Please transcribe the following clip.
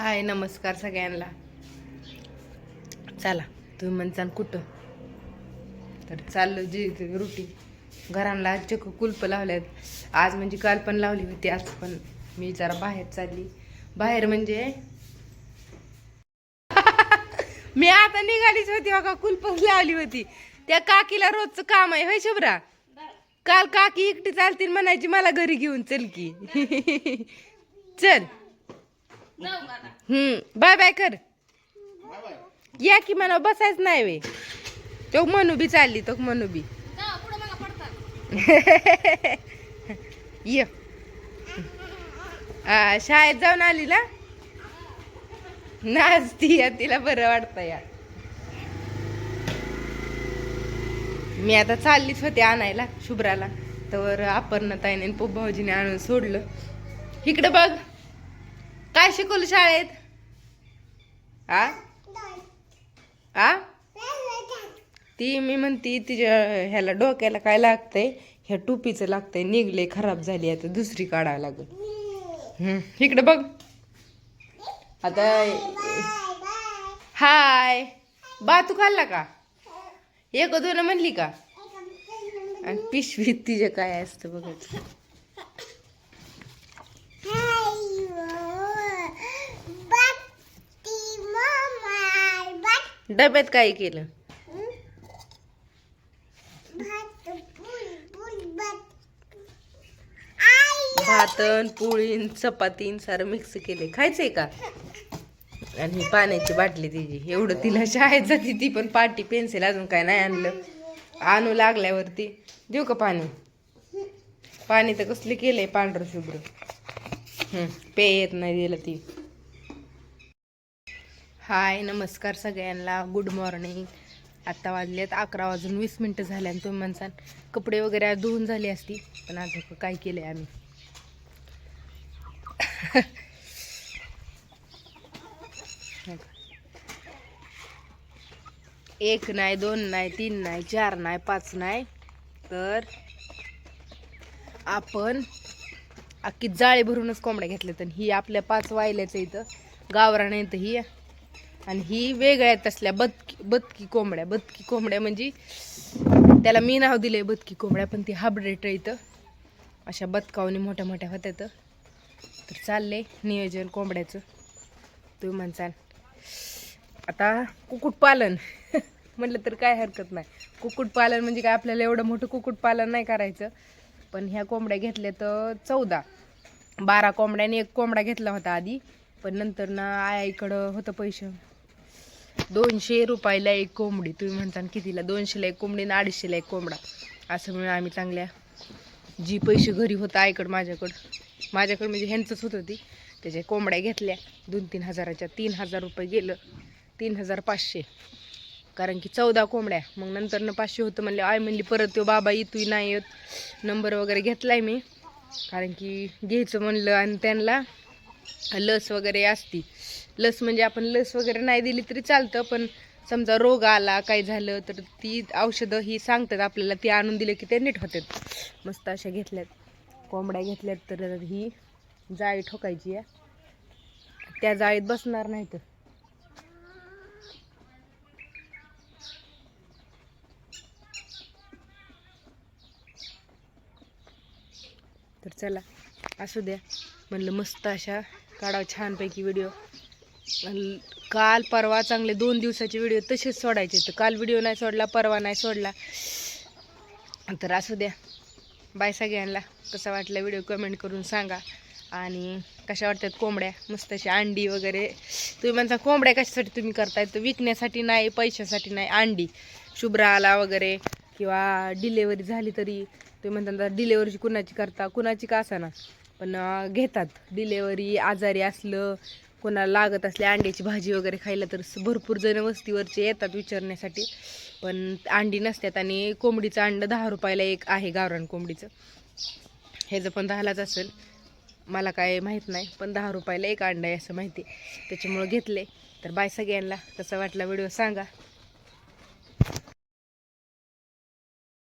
हाय नमस्कार सगळ्यांना. चला तुम्ही म्हणसान कुठं? तर चाललो जी रुटी. घरांना चक्क कुलप लावल्यात. आज म्हणजे काल पण लावली होती आज पण मी जरा बाहेर चालली. बाहेर म्हणजे? मी आता निघालीच होती बघा कुलप लावली होती. त्या काकीला रोजचं काम आहे होय शुभ्रा? काल काकी एकटी चालतील म्हणायची मला घरी घेऊन चल की. चल. हम्म बाय बाय कर. या की मला बसायच नाही वे. तो मनू बी चालली तो म्हणू बी. ये. आ, शाळेत जाऊन आली ना? नाचती या तिला बरं वाटतं या. मी आता चाललीच होते आणायला शुभ्राला. तर अपर्णताईने पोप भाऊजीने आणून सोडलं. इकडे बघ. काय शिकवलं शाळेत? आ? आ? ती मी म्हणती तिच्या ह्याला डोक्याला काय लागतंय? ह्या टोपीचं लागतंय. निघले खराब झाली. आता दुसरी काढायला लागल. इकडे बघ. आता हाय. बा तू खाल्ला का? एक दोन म्हणली का? आणि पिशवीत तिचं काय असतं बघायचं डब्यात काय केलं? भातन पोळीन चपातीन सारं मिक्स केले खायचंय का? आणि पाण्याची बाटली तिची. एवढं तिला शाळेत जाते ती पण पाटी पेन्सिल अजून काय नाही आणलं. आणू लागल्यावरती. देऊ का पाणी? पाणी तर कसले केलंय पांढरं शुभ्र. हम्म, पेय येत नाही दिलं ती. हाय नमस्कार सगळ्यांना. गुड मॉर्निंग आत्ता वाजलेत अकरा वाजून वीस मिनटं झाले आणि तुम्ही म्हणसान कपडे वगैरे आज धुवून झाली असती पण आज काय केलं आहे आम्ही? एक नाही दोन नाही तीन नाही चार नाही पाच नाही तर आपण अख्खी जाळी भरूनच कोंबड्या घेतल्या तर ही आपल्या पाच वायल्याचं इथं. गावरान येतं ही. आणि ही वेगळ्या तसल्या बदकी बदकी कोंबड्या. बदकी कोंबड्या म्हणजे त्याला मी नाव दिले बदकी कोंबड्या पण ती हाबरेट इथं. अशा बदकावणी मोठ्या मोठ्या होत्या तर चालले नियोजन कोंबड्याचं. तुम्ही म्हणसाल आता कुक्कुटपालन. म्हटलं तर काय हरकत नाही. कुक्कुटपालन म्हणजे काय? आपल्याला एवढं मोठं कुक्कुटपालन नाही करायचं. पण ह्या कोंबड्या घेतल्या तर चौदा. बारा कोंबड्याने एक कोंबडा घेतला होता आधी. पण नंतर ना आईकडं होतं पैसे. दोनशे रुपयाला एक कोंबडी तुम्ही म्हणता कितीला? दोनशेला एक कोंबडी आणि अडीचशेला एक कोंबडा. असं म्हणून आम्ही चांगल्या जी पैसे घरी होतं आईकडं माझ्याकडं. माझ्याकडं म्हणजे ह्यांचंच होतं ती. त्याच्या कोंबड्या घेतल्या. दोन तीन हजाराच्या तीन हजार रुपये गेलं. तीन हजार पाचशे. कारण की चौदा कोंबड्या. मग नंतर न पाचशे होतं म्हणले आय म्हणली परत तो बाबा येतोय नाही येत. नंबर वगैरे घेतला आहे मी. कारण की घ्यायचं म्हणलं आणि त्यांना लस वगैरे असती. लस म्हणजे आपण लस वगैरे नाही दिली तरी चालतं पण समजा रोग आला काय झालं तर ती औषधं ही सांगतात आपल्याला ती आणून दिले की ते नीट होतात. मस्त अशा घेतल्यात. कोंबड्या घेतल्यात तर ही जाळी ठोकायची आहे. त्या जाळीत बसणार नाही तर तर चला असू द्या. म्हणलं मस्त अशा काढावं छानपैकी व्हिडिओ काल परवा चांगले दोन दिवसाचे व्हिडिओ तसेच सोडायचे तर काल व्हिडिओ नाही सोडला परवा नाही सोडला. तर असू द्या. बाय सगळ्यांना. कसा वाटला व्हिडिओ कमेंट करून सांगा. आणि कशा वाटतात कोंबड्या? मस्त अशी अंडी वगैरे. तुम्ही म्हणता कोंबड्या कशासाठी तुम्ही करताय? तर विकण्यासाठी नाही पैशासाठी नाही. अंडी. शुभ्राला वगैरे किंवा डिलेवरी झाली तरी. तुम्ही म्हणता डिलेवरीची कुणाची करता? कुणाची का असा ना पण घेतात. डिलेवरी आजारी असलं कोणाला लागत असले अंड्याची भाजी वगैरे खायला तर भरपूर जण वस्तीवरचे येतात विचारण्यासाठी. पण अंडी नसतात आणि कोंबडीचं अंड दहा रुपयाला एक आहे गावरान कोंबडीचं. ह्याचं पण दहालाच असेल. मला काय माहीत नाही पण दहा रुपयाला एक अंडा आहे असं माहिती त्याच्यामुळं घेतले तर बाय सगळ्यांना. कसा वाटला व्हिडिओ सांगा.